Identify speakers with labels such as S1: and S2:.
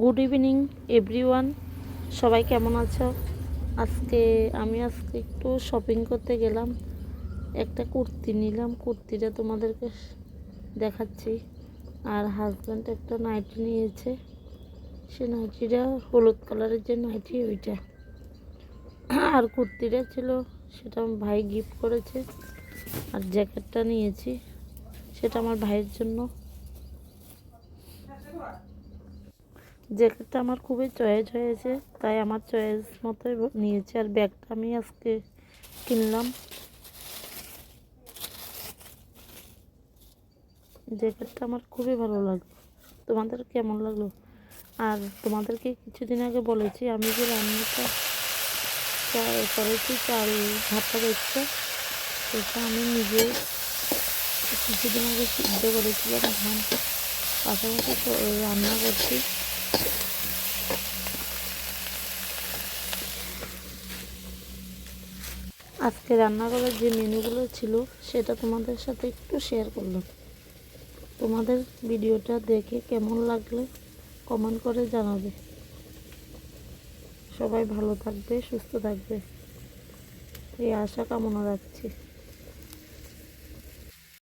S1: Good evening everyone সবাই কেমন আছো? আজকে আমি আজকে একটু শপিং করতে গেলাম। একটা কুর্তি নিলাম। কুর্তিটা তোমাদেরকে দেখাচ্ছি। আর হাজব্যান্ড একটা নাইটি নিয়েছে। সে নাইটিটা হলুদ কালারের যে নাইটি ওইটা। আর কুর্তিটা ছিল, সেটা আমার ভাই গিফট করেছে। আর জ্যাকেটটা নিয়েছি। সেটা আমার ভাইয়ের জন্য। জ্যাকেটটা আমার খুবই চয়েস হয়েছে, তাই আমার চয়েস মতোই নিয়েছি। আর ব্যাগটা আমি আজকে কিনলাম। জ্যাকেটটা আমার খুবই ভালো লাগল। তোমাদের কেমন লাগল? আর তোমাদেরকে কিছুদিন আগে বলেছি, আমি যে রান্নাটা করেছি, চাল ভাতটা দেখছে? সেটা আমি নিজে কিছুদিন আগে সিদ্ধ করেছিলাম। ধান পাশাপাশি রান্না করছি। আজকে রান্না করার যে মেনুগুলো ছিল, সেটা তোমাদের সাথে একটু শেয়ার করলাম। তোমাদের ভিডিওটা দেখে কেমন লাগলে কমেন্ট করে জানাবে। সবাই ভালো থাকবে, সুস্থ থাকবে। এই আশা কামনা রাখছি।